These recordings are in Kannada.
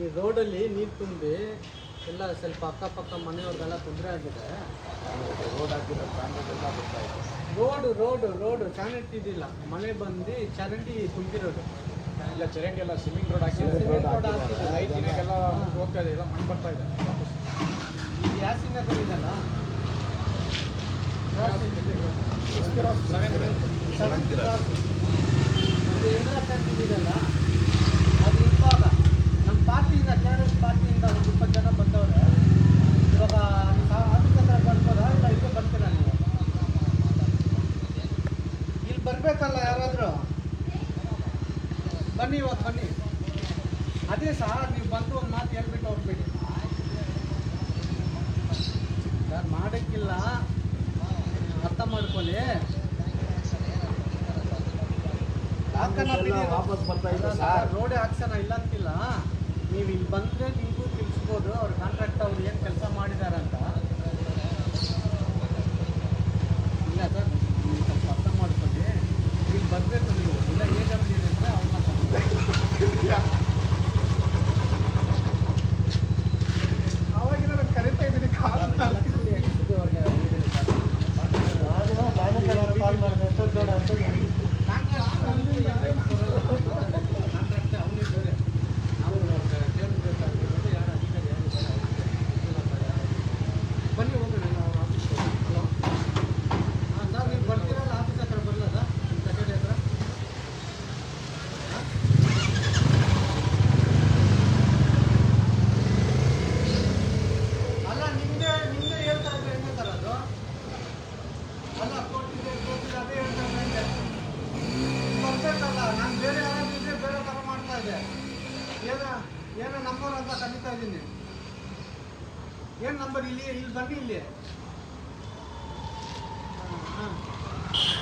ಈ ರೋಡಲ್ಲಿ ನೀರು ತುಂಬಿ ಎಲ್ಲ ಸ್ವಲ್ಪ ಅಕ್ಕಪಕ್ಕ ಮನೆಯವ್ರಿಗೆಲ್ಲ ತೊಂದರೆ ಆಗಿದೆ. ರೋಡ್ ಹಾಕಿರೋ ಕಾಂಕ್ರೀಟ್ ಎಲ್ಲ ಬರ್ತಾ ಇದೆ ರೋಡು ರೋಡು ರೋಡು ಚಾನಟ್ ಇದಿಲ್ಲ ಮಳೆ ಬಂದು ಚರಂಡಿ ತುಂಬಿರೋದು. ಇಲ್ಲ ಚರಂಡಿ ಎಲ್ಲ ಸ್ವಿಮ್ಮಿಂಗ್ ರೋಡ್ ಹಾಕಿದ್ದಾರೆ. Road ಹಾಕಿದ್ದಾರೆ. ಐದು ಹೋಗ್ತಾ ಇದೆ ಎಲ್ಲ ಮಣ್ಣು ಬರ್ತಾ ಇದೆ. ಈ ಗ್ಯಾಸಿನ ಇದಲ್ಲ ಸೆವೆಂತ್ ಇದೆಯಲ್ಲ? ಅದು ಇವಾಗ ನಮ್ಮ ಪಾರ್ಟಿಯಿಂದ ಕೆ ಆರ್ ಎಸ್ ಪಾರ್ಟಿಯಿಂದ ಒಂದು ಇಪ್ಪತ್ತು ಜನ ಬಂದವ್ರೆ ಇವಾಗ ಆಫೀಸ್ ಹತ್ರ ಬರ್ಬೋದಾ ಇಲ್ಲ ಇಲ್ಲೇ ಬರ್ತೀರಾ ನೀವು ಇಲ್ಲಿ ಬರಬೇಕಲ್ಲ ಯಾರಾದರೂ? ಬನ್ನಿ ಇವತ್ತು ಬನ್ನಿ. ಅದೇ ಸಹ ನೀವು ಬಂದು ಒಂದು ಮಾತು ಹೇಳ್ಬಿಟ್ಟು ಹೋಗ್ಬೇಡಿ. ಸರ್ ಮಾಡೋಕ್ಕಿಲ್ಲ. ಅರ್ಥ ಮಾಡ್ಕೊಳ್ಳಿ. ವಾಪಸ್ ಬರ್ತಾ ಸರ್. ರೋಡೇ ಹಾಕ್ಸೋಣ ಇಲ್ಲ ಅಂತಿಲ್ಲ ನೀವು ಇಲ್ಲಿ ಬಂದರೆ ನಿಮಗೂ ತಿಳಿಸ್ಬೋದು ಅವ್ರ ಕಾಂಟ್ರಾಕ್ಟ್ ಅವ್ರು ಏನು ಕೆಲಸ ಮಾಡಿದ್ದಾರೆ ಅಂತ ಇಲ್ಲ ಸರ್ ನೀವು ಸ್ವಲ್ಪ ಅರ್ಥ ಮಾಡ್ಕೊಳ್ಳಿ ಇಲ್ಲಿ ಬರಬೇಕು ನೀವು ಇಲ್ಲ ಎ ಡಬ್ಲ್ಯೂ ಅಂದರೆ ಅವ್ರನ್ನ ಅವಾಗಿನ ನಾನು ಕರಿತಾ ಇದ್ದೀನಿ ಕಾಲ್ ಬನ್ನಿ ಹೋಗೋಣ ನಾವು ಆಫೀಸ್ ಹಲೋ ಹಾಂ ಸರ್ ನೀವು ಬರ್ತೀರಲ್ಲ ಆಫೀಸ್ ಹತ್ರ ಬರಲ್ಲ ಸರ್ ಕಚೇರಿ ಹತ್ರ ಅಲ್ಲ ನಿಮ್ದೇ ನಿಮ್ದೇ ಹೇಳ್ತಾ ಇದ್ರೆ ಹೆಂಗೆ ಸರ್ ಅದು ಅಲ್ಲ ಕೊಟ್ಟಿದೆ ಕೊಟ್ಟಿದೆ ಅದೇ ಹೇಳ್ತಾ ಇದ್ರೆ ಹೆಂಗೆ ಬರ್ಬೇಕಲ್ಲ ನಾನು ಬೇರೆ ಯಾರಾದ್ರೂ ಬೇರೆ ಥರ ಮಾಡ್ತಾ ಇದ್ದೆ. ಏನೋ ಏನೋ ನಂಬರ್ ಅಂತ ಕಲಿತಾ ಇದ್ದೀನಿ. ಏನು ನಂಬರ್ ಇಲ್ಲಿ ಇಲ್ಲಿ ಬನ್ನಿ ಇಲ್ಲಿ. ಹಾ.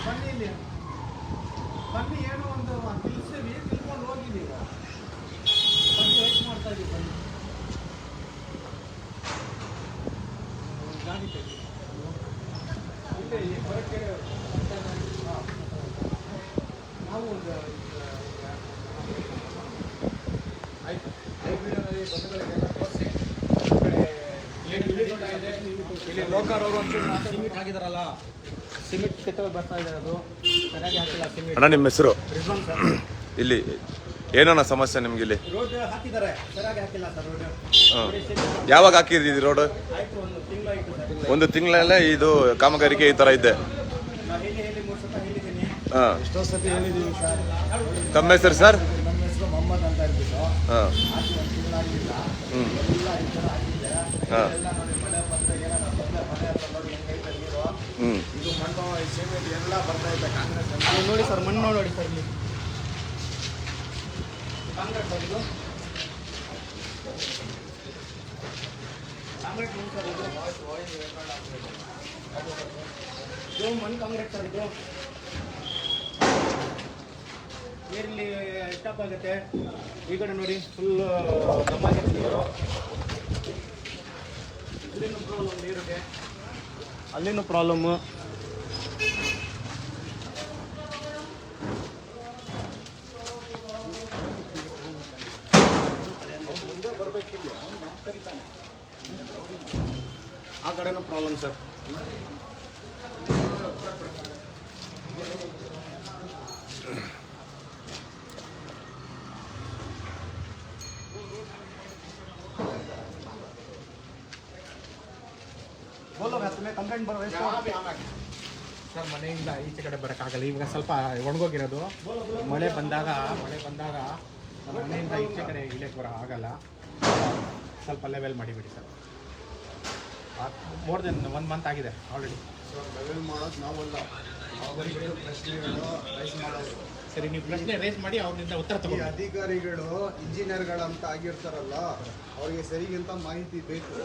ಬನ್ನಿ ಇಲ್ಲಿ. ಬನ್ನಿ, ಏನೋ ಒಂದು ತಿಳಿಸ್ತೀವಿ ತಿಳ್ಕೊಂಡು ಹೋಗಿದ್ದೀವಿ. ಬನ್ನಿ ವೆಯ್ಟ್ ಮಾಡ್ತಾ ಇದ್ದೀವಿ, ಬನ್ನಿ ಒಂದು ಗಾಡಿ ತೆಗಿ ಇಲ್ಲೇ ಈ ಬರೋಕ್ಕೆ ನಾವು ಒಂದು ಆಯ್ತು ಐದು ವಿಡಿಯೋನಲ್ಲಿ ಬಂಧುಗಳಿಗೆಲ್ಲ ತೋರಿಸಿ ಈ ಇಲ್ಲಿ ರೋಡ್ ಆಗಿದೆ ಇಲ್ಲಿ ಲೋಕರ್ ಅವರು ಒಂಚೂರು ಸಿಮೆಂಟ್ ಹಾಕಿದಾರಲ್ಲ. ಸಿಮೆಂಟ್ ಕಿತ್ತೋಗಿ ಬರ್ತಾ ಇದೆ ಅದು. ಸರಿಯಾಗಿ ಹಾಕಿಲ್ಲ ಸಿಮೆಂಟ್. ಅಣ್ಣ ನಿಮ್ಮ ಹೆಸರು? ರಿಜ್ವಾನ್ ಸರ್. ಇಲ್ಲಿ ಏನಣ್ಣ ಸಮಸ್ಯೆ ನಿಮ್ಗೆ ಇಲ್ಲಿ? ರೋಡ್ ಹಾಕಿದ್ದಾರೆ. ಸರಿಯಾಗಿ ಹಾಕಿಲ್ಲ ಸರ್ ರೋಡ್. ಹಾಂ. ಯಾವಾಗ ಹಾಕಿದ್ರಿ ರೋಡ್? ಆಯ್ತು ಒಂದು ತಿಂಗಳಾಯ್ತು ಸರ್. ಒಂದು ತಿಂಗಳಲ್ಲೇ ಇದು ಕಾಮಗಾರಿಕೆ ಈ ತರ ಇದೆ ಹಾ ಹೇಳಿ ಹೇಳಿ ಮೂರು ಸತ ಹೇಳಿದ್ದೀನಿ. ಹಾಂ. ಎಷ್ಟೋ ಸತಿ ಹೇಳಿದ್ದೀವಿ ಸರ್. ತಮ್ಮ ಹೆಸರು ಸರ್ ನಮ್ಮ ಹೆಸರು ಮೊಹಮ್ಮದ್ ಅಂತ ಹೇಳ್ಬಿಟ್ಟು ಹಾಂ. ಹ್ಞೂ ಹಾಂ. ಹ್ಞೂ ಇದು ಮಣ್ಣು ಎಲ್ಲ ಬರ್ತಾ ಇದೆ. ಕಾಂಗ್ರೆಸ್ ನೋಡಿ ಸರ್ ಮಣ್ಣು ನೋಡಿ ಸರ್ ಇಲ್ಲಿ ಕಾಂಗ್ರೆಸ್ ಸರ್ ಇದು ಕಾಂಗ್ರೆಸ್ ಮಣ್ಣು ಸರ್ ಇದು ಇದು ಮಣ್ಣು ಕಾಂಗ್ರೆಸ್ ಸರ್ ಇದು ನೀರಲ್ಲಿ ಸ್ಟಾಪ್ ಆಗುತ್ತೆ. ಈ ಕಡೆ ನೋಡಿ ಫುಲ್ ದಮ್ಮಾಗಿದೆ ನೀರು ಇಲ್ಲಿನೂ ಪ್ರಾಬ್ಲಮ್ ನೀರಿಗೆ. ಅಲ್ಲಿನೂ ಪ್ರಾಬ್ಲಮ್ಮು ಆ ಕಡೆನೂ ಪ್ರಾಬ್ಲಮ್ ಸರ್ बोलो मैं तुम्हें कंप्लेंट बरो ಸರ್ ಮನೆಯಿಂದ ಈಚೆ ಕಡೆ ಬರೋಕ್ಕಾಗಲ್ಲ ಇವಾಗ ಸ್ವಲ್ಪ ಒಣಗೋಗಿರೋದು ಮಳೆ ಬಂದಾಗ ಮಳೆ ಬಂದಾಗ ಮನೆಯಿಂದ ಈಚೆ ಕಡೆ ಇಳಿಯಕ್ಕೆ ಬರೋ ಆಗಲ್ಲ ಸ್ವಲ್ಪ ಲೆವೆಲ್ ಮಾಡಿಬಿಡಿ sir more then one month ಆಗಿದೆ ಆಲ್ರೆಡಿ ಲೆವೆಲ್ ಮಾಡೋದು ನಾವಲ್ಲ ಅವರಿಗೆ ಪ್ರಶ್ನೆಗಳು ರೈಸ್ ಮಾಡೋದು ಸರಿ ನೀವು ಪ್ರಶ್ನೆ ರೇಸ್ ಮಾಡಿ ಅವ್ರಿಂದ ಉತ್ತರ ಈ ತಗೊಂಡು. ಅಧಿಕಾರಿಗಳು ಇಂಜಿನಿಯರ್ಗಳಂತ ಆಗಿರ್ತಾರಲ್ಲ ಅವ್ರಿಗೆ ಸರಿಗಿಂತ ಮಾಹಿತಿ ಬೇಕು.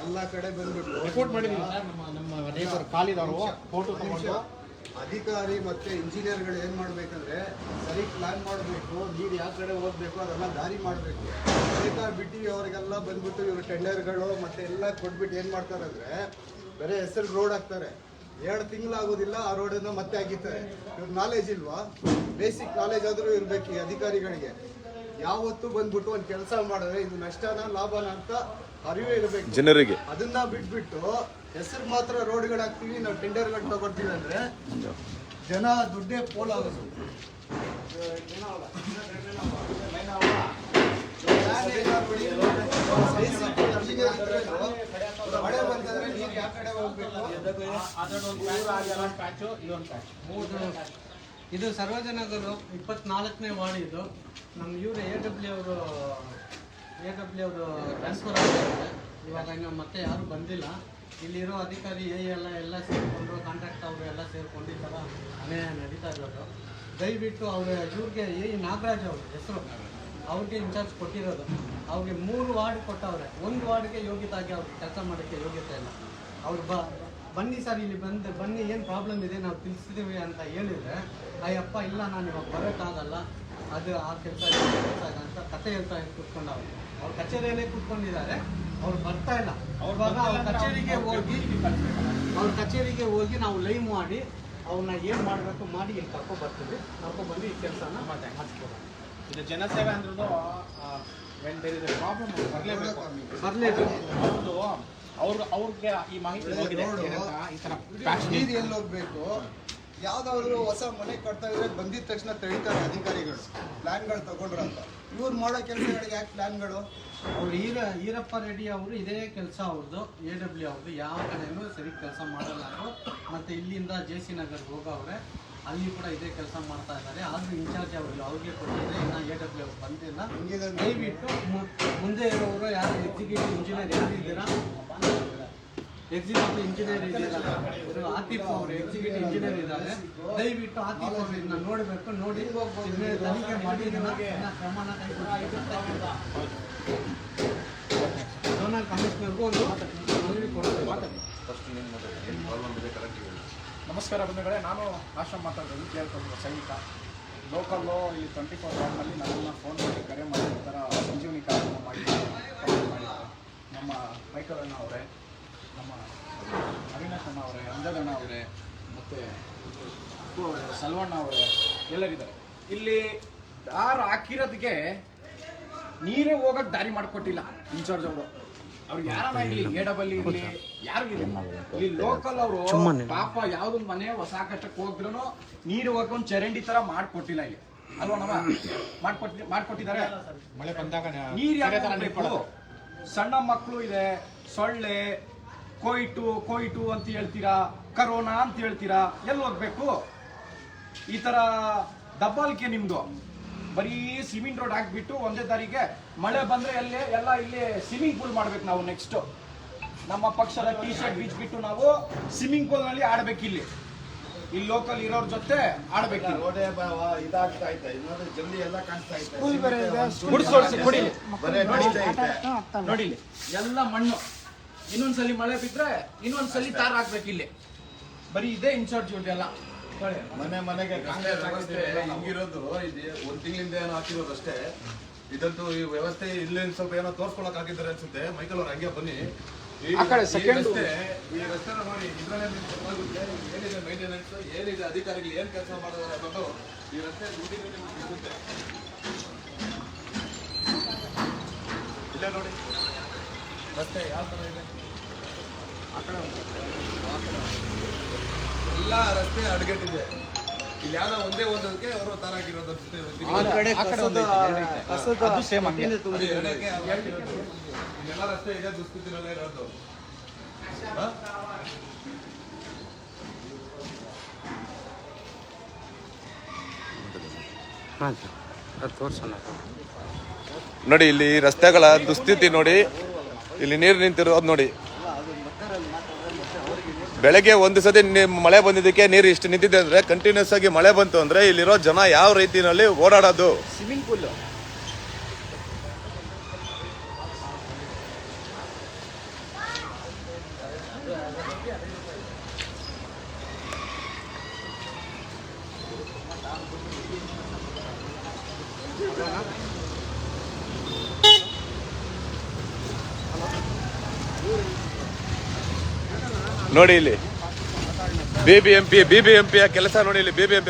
ಎಲ್ಲ ಕಡೆ ಬಂದ್ಬಿಟ್ಟು ರಿಪೋರ್ಟ್ ಮಾಡಿದ್ದೀವಿ ಸರ್ ನಮ್ಮ ನಮ್ಮ ನೇಬರ್ ಕಾಲಿದವರು ಫೋಟೋ ತಗೊಂಡು. ಅಧಿಕಾರಿ ಮತ್ತೆ ಇಂಜಿನಿಯರ್ಗಳು ಏನ್ ಮಾಡ್ಬೇಕಂದ್ರೆ ಸರಿ ಪ್ಲಾನ್ ಮಾಡಬೇಕು ನೀರು ಯಾವ ಕಡೆ ಹೋಗ್ಬೇಕು ಅದೆಲ್ಲ ದಾರಿ ಮಾಡಬೇಕು. ಬೇಕಾ ಬಿಟ್ಟು ಅವರಿಗೆಲ್ಲ ಬಂದ್ಬಿಟ್ಟು ಇವರು ಟೆಂಡರ್ಗಳು ಮತ್ತೆ ಎಲ್ಲ ಕೊಟ್ಬಿಟ್ಟು ಏನ್ ಮಾಡ್ತಾರೆ ಅಂದ್ರೆ ಬರೀ ಹೆಸರು ರೋಡ್ ಹಾಕ್ತಾರೆ. ಎರಡು ತಿಂಗಳಾಗೋದಿಲ್ಲ ಆ ರೋಡನ್ನು ಮತ್ತೆ ಆಗಿದ್ದಾರೆ. ಇವ್ರ ನಾಲೆಜ್ ಇಲ್ವಾ? ಬೇಸಿಕ್ ನಾಲೆಜ್ ಆದರೂ ಇರ್ಬೇಕು ಈ ಅಧಿಕಾರಿಗಳಿಗೆ. ಯಾವತ್ತು ಬಂದ್ಬಿಟ್ಟು ಒಂದು ಕೆಲಸ ಮಾಡಿದ್ರೆ ಇದು ನಷ್ಟನ ಲಾಭನ ಅಂತ ಅರಿವೇ ಇರಬೇಕು. ಜನರಿಗೆ. ಅದನ್ನ ಬಿಟ್ಬಿಟ್ಟು ಹೆಸರು ಮಾತ್ರ ರೋಡ್ಗಳು ಹಾಕ್ತೀವಿ ನಾವು ಟೆಂಡರ್ಗಳು ತಗೊಳ್ತೀವಿ ಅಂದ್ರೆ ಜನ ದುಡ್ಡೇ ಪೋಲಾಗೋದು. ಮಳೆ ಬಂತಂದ್ರೆ ನೀರು ಯಾವ ಕಡೆ ಹೋಗ್ಬೇಕು ಅದೊಂದು ಪ್ಯಾಚು ಇದೊಂದು ಪ್ಯಾಚ್ ಇದು ಸರ್ವಜನಗರು ಇಪ್ಪತ್ನಾಲ್ಕನೇ ವಾರ್ಡ್ ಇದು. ನಮ್ಮ ಇವರು ಎ ಡಬ್ಲ್ಯೂ ಅವರು ಎ ಡಬ್ಲ್ಯೂ ಅವರು ಟ್ರಾನ್ಸ್ಫರ್ ಆಗಿದ್ದಾರೆ ಇವಾಗ ಇನ್ನು ಮತ್ತೆ ಯಾರು ಬಂದಿಲ್ಲ. ಇಲ್ಲಿರೋ ಅಧಿಕಾರಿ ಎ ಎಲ್ಲ ಎಲ್ಲ ಸೇರಿಕೊಂಡು ಕಾಂಟ್ರಾಕ್ಟ್ ಅವರು ಎಲ್ಲ ಸೇರಿಕೊಂಡು ಅನ್ಯಾಯ ನಡೀತಾ ಇರೋದು ದಯವಿಟ್ಟು ಅವರ ಇವ್ರಿಗೆ ಎ ನಾಗರಾಜ್ ಅವರು ಹೆಸರು. ಅವ್ರಿಗೆ ಇನ್ಚಾರ್ಜ್ ಕೊಟ್ಟಿರೋದು. ಅವ್ರಿಗೆ ಮೂರು ವಾರ್ಡ್ ಕೊಟ್ಟವ್ರೆ. ಒಂದು ವಾರ್ಡ್ಗೆ ಯೋಗ್ಯತಾಗಿ ಅವ್ರಿಗೆ ಕೆಲಸ ಮಾಡೋಕ್ಕೆ ಯೋಗ್ಯತೆ ಇಲ್ಲ. ಅವ್ರು ಬ. ಬನ್ನಿ ಸರ್ ಇಲ್ಲಿ ಬಂದು ಬನ್ನಿ ಏನು ಪ್ರಾಬ್ಲಮ್ ಇದೆ ನಾವು ತಿಳಿಸ್ತೀವಿ ಅಂತ ಹೇಳಿದರೆ ಅಯ್ಯಪ್ಪ ಇಲ್ಲ ನಾನು ಇವಾಗ ಬರೋಕ್ಕಾಗಲ್ಲ. ಅದು ಆ ಕೆಲಸ ಕೆಲಸ ಅಂತ ಕತೆ ಹೇಳ್ತಾ ಕೂತ್ಕೊಂಡವ್ರು. ಅವ್ರು ಕಚೇರಿಯಲ್ಲೇ ಕೂತ್ಕೊಂಡಿದ್ದಾರೆ. ಅವ್ರು ಬರ್ತಾ ಇಲ್ಲ. ಅವ್ರು ಅವ್ರ ಕಚೇರಿಗೆ ಹೋಗಿ ಅವ್ರ ಕಚೇರಿಗೆ ಹೋಗಿ ನಾವು ಲೈವ್ ಮಾಡಿ ಅವ್ರನ್ನ ಏನು ಮಾಡಬೇಕು ಮಾಡಿ ಇಲ್ಲಿ ಕರ್ಕೊ ಬರ್ತೀವಿ. ಕರ್ಕೊ ಬಂದು ಈ ಕೆಲಸನ ಮಾಡಿಸ್ಕೊಡೋಣ. ಇದು ಜನಸೇವೆ ಅಂದ್ರೂ ವೆನ್ ದೇರ್ ಇಸ್ ಪ್ರಾಬ್ಲಮ್ ಬರಲೇಬೇಕು. ಬರಲೇಬೇಕು. ಅವ್ರದ್ದು ಅವ್ರ ಅವ್ರಿಗೆ ಈ ಮಾಹಿತಿ ಹೋಗಿದೆ. ಏನಂತ ಈ ಥರ ಹೋಗ್ಬೇಕು? ಯಾವ್ದಾದ್ರು ಹೊಸ ಮನೆ ಕಟ್ತಾ ಇದ್ರೆ ಬಂದಿದ ತಕ್ಷಣ ತೆಳಿತಾರೆ ಅಧಿಕಾರಿಗಳು. ಪ್ಲಾನ್ಗಳು ತಗೊಂಡ್ರಂತ. ಇವ್ರು ಮಾಡೋ ಕೆಲಸಗಳಿಗೆ ಯಾಕೆ ಪ್ಲಾನ್ಗಳು? ಅವ್ರು ಈರ ಈರಪ್ಪ ರೆಡ್ಡಿ ಅವರು ಇದೇ ಕೆಲಸ ಅವ್ರದ್ದು ಎ ಡಬ್ಲ್ಯೂ ಅವ್ರದ್ದು ಯಾವ ಕಡೆಯೂ ಸರಿ ಕೆಲಸ ಮಾಡಲ್ಲ ಅವರು. ಮತ್ತು ಇಲ್ಲಿಂದ ಜೆ ಸಿ ನಗರ್ಗೆ ಹೋಗವ್ರೆ. ಅಲ್ಲಿ ಕೂಡ ಇದೇ ಕೆಲಸ ಮಾಡ್ತಾ ಇದ್ದಾರೆ. ಆದರೂ ಇನ್ಚಾರ್ಜ್ ಅವರು ಅವ್ರಿಗೆ ಕೊಟ್ಟಿದ್ರೆ ಇನ್ನು ಎ ಡಬ್ಲ್ಯೂ ಎಫ್ ಬಂದಿಲ್ಲ. ದಯವಿಟ್ಟು ಮುಂದೆ ಇರೋರು ಯಾರು ಎಕ್ಸಿಕ್ಯೂಟಿವ್ ಇಂಜಿನಿಯರ್ ಯಾರಿದ್ದೀರಾ ಎಕ್ಸಿಕ್ಯೂಟಿವ್ ಇಂಜಿನಿಯರ್ ಇದ್ದೀರಾ? ಇದು ಆತಿಫ್ ಅವರು ಎಕ್ಸಿಕ್ಯೂಟಿವ್ ಇಂಜಿನಿಯರ್ ಇದ್ದಾರೆ. ದಯವಿಟ್ಟು ಆತಿಫ್ ಅವರು ಇದನ್ನ ನೋಡಬೇಕು ನೋಡಿ. ತನಿಖೆ ಮಾಡಿ ಕ್ರಮನ ಝೋನಲ್ ಕಮಿಷನರ್ಗೂ ಒಂದು ಮನವಿ ಕೊಡಬೇಕು. ನಮಸ್ಕಾರ ಬಂಧುಗಳೇ, ನಾನು ಆಶ್ರಮ ಮಾತಾಡೋದು ಕೇಳ್ಕೊಂಡು ಸೈನಿಕ. ಲೋಕಲ್ಲು ಇಲ್ಲಿ ಟ್ವೆಂಟಿ ಫೋರ್ ಅವರ್ನಲ್ಲಿ ನನ್ನನ್ನು ಫೋನ್ ಮಾಡಿ ಕರೆ ಮಾಡಿ, ಈ ಥರ ಸಂಜೀವನಿ ಕಾರ್ಯಕ್ರಮ ಮಾಡಿ ನಮ್ಮ ಮೈಕಲಣ್ಣ ಅವರೇ, ನಮ್ಮ ಅವಿನಾಶ್ ಅಣ್ಣ ಅವರೇ, ಅಂಜದಣ್ಣ ಅವರೇ, ಮತ್ತು ಸಲ್ವಣ್ಣ ಅವರೇ, ಎಲ್ಲರಿದ್ದಾರೆ. ಇಲ್ಲಿ ದಾರ ಹಾಕಿರೋದಕ್ಕೆ ನೀರೇ ಹೋಗಕ್ಕೆ ದಾರಿ ಮಾಡಿಕೊಟ್ಟಿಲ್ಲ, ಇನ್ಚಾರ್ಜ್ ಅವರು. ಅವ್ರು ಯಾರನ್ನ ಇರಲಿ ಎ ಡಬಲ್ ಇರಲಿ ಯಾರಿಗಿರಲಿ ಇಲ್ಲಿ ಲೋಕಲ್ ಅವರು ಪಾಪ ಯಾವ್ದು ಮನೆ ಹೊಸ ಕಷ್ಟಕ್ಕೆ ಹೋಗ್ರು ನೀರು ಹೋಗ್ಕೊಂಡು ಚರಂಡಿ ತರ ಮಾಡ್ಕೊಟ್ಟಿಲ್ಲ ಇಲ್ಲಿ. ಅಲ್ವಾ ನಮ್ಮ ಮಾಡ್ಕೊಟ್ಟಿ ಮಾಡ್ಕೊಟ್ಟಿದ್ದಾರೆ. ಮಳೆ ಬಂದಾಗ ನೀರು ಯಾರು? ಸಣ್ಣ ಮಕ್ಕಳು ಇದೆ ಸೊಳ್ಳೆ ಕೊಯ್ಟು ಕೊಯ್ಟು ಅಂತ ಹೇಳ್ತೀರಾ ಕರೋನಾ ಅಂತ ಹೇಳ್ತೀರಾ ಎಲ್ಲಿ ಹೋಗ್ಬೇಕು? ಈ ತರ ದಬ್ಬಾಲಿಕೆ ನಿಮ್ದು. ಬರೀ ಸಿಮೆಂಟ್ ರೋಡ್ ಹಾಕ್ಬಿಟ್ಟು ಒಂದೇ ತಾರೀಕೆ ಮಳೆ ಬಂದ್ರೆ ಎಲ್ಲಿ ಎಲ್ಲ ಇಲ್ಲಿ ಸ್ವಿಮ್ಮಿಂಗ್ ಪೂಲ್ ಮಾಡ್ಬೇಕು ನಾವು ನೆಕ್ಸ್ಟ್ ನಮ್ಮ ಪಕ್ಷದ ಟಿ ಶರ್ಟ್ ಬಿಟ್ಟು ನಾವು ಸ್ವಿಮ್ಮಿಂಗ್ ಪೂಲ್ನಲ್ಲಿ ಆಡ್ಬೇಕಿಲ್ಲಿ. ಇಲ್ಲಿ ಲೋಕಲ್ ಇರೋರ್ ಜೊತೆ ಆಡ್ಬೇಕು ರೋಡೇ ಇದಾಗ್ತಾ ಐತೆ ಇನ್ನೊಂದು ಜಲ್ದಿ ಎಲ್ಲ ಕಾಣಿಸ್ತಾ ಐತೆ ಗುಡ್ಸೋಡ್ಸಿ ಕೊಡಿ ಬರೇ ನಡೀತಾ ಐತೆ ನೋಡಿ ಇಲ್ಲಿ ಎಲ್ಲ ಮಣ್ಣು. ಇನ್ನೊಂದ್ಸಲಿ ಮಳೆ ಬಿದ್ರೆ ಇನ್ನೊಂದ್ಸಲಿ ತಾರ್ ಹಾಕ್ಬೇಕು ಇಲ್ಲಿ ಬರೀ ಇದೇ ಇನ್ಚಾರ್ಜ್ ಎಲ್ಲ ಮನೆ ಮನೆಗೆ ಹಿಂಗಿರೋದು ಇದು ಒಂದ್ ತಿಂಗಳಿಂದ ಏನೋ ಹಾಕಿರೋದು ಅಷ್ಟೇ. ಇದಂತೂ ಈ ವ್ಯವಸ್ಥೆ ಇಲ್ಲಿ ಸ್ವಲ್ಪ ಏನೋ ತೋರ್ಸ್ಕೊಳಕ್ ಆಗಿದ್ದಾರೆ ಅನ್ಸುತ್ತೆ. ಮೈಕಲ್ ಅವ್ರ ಹಂಗೆ ಬನ್ನಿ. ಈ- ರಸ್ತೆ ನೋಡಿ ಇದ್ರಲ್ಲೇ ಏನಿದೆ ಮೇಂಟೆನೆನ್ಸ್ ಏನಿದೆ ಅಧಿಕಾರಿಗಳು ಏನ್ ಕೆಲಸ ಮಾಡಿದಾರೆ ಅನ್ನೋದು ಈ ರಸ್ತೆ ದುಡ್ಡಿಗೆ ನಿಮ್ಗೆ ಸಿಗುತ್ತೆ ಇಲ್ಲೇ ನೋಡಿ. ರಸ್ತೆ ಯಾವ ತರ ಇದೆ? ಎಲ್ಲ ರಸ್ತೆ ಅಡ್ಗೆಟ್ಟಿದೆ. ಇಲ್ಲಿ ಯಾವ್ದೋ ಒಂದೇ ಒಂದಕ್ಕೆ ಅವರು ತಾರಾಕಿರೋದು ಅದು ರಸ್ತೆ ಇದೆ ದುಸ್ಥಿತಿನಲ್ಲೇ ಇರೋದು. ಹಾ? ನೋಡಿ ಇಲ್ಲಿ ರಸ್ತೆಗಳ ದುಸ್ಥಿತಿ ನೋಡಿ ಇಲ್ಲಿ ನೀರು ನಿಂತಿರೋದು ನೋಡಿ. ಬೆಳಗ್ಗೆ ಒಂದು ಸತಿ ಮಳೆ ಬಂದಿದ್ದಕ್ಕೆ ನೀರು ಇಷ್ಟು ನಿಂತಿದೆ ಅಂದ್ರೆ ಕಂಟಿನ್ಯೂಸ್ ಆಗಿ ಮಳೆ ಬಂತು ಅಂದ್ರೆ ಇಲ್ಲಿರೋ ಜನ ಯಾವ ರೀತಿನಲ್ಲಿ ಓಡಾಡೋದು? ಸ್ವಿಮ್ಮಿಂಗ್ ಪೂಲ್ ನೋಡಿ ಇಲ್ಲಿ. B B M B B M ಕೆಲಸ ನೋಡಿ ಇಲ್ಲಿ. B B M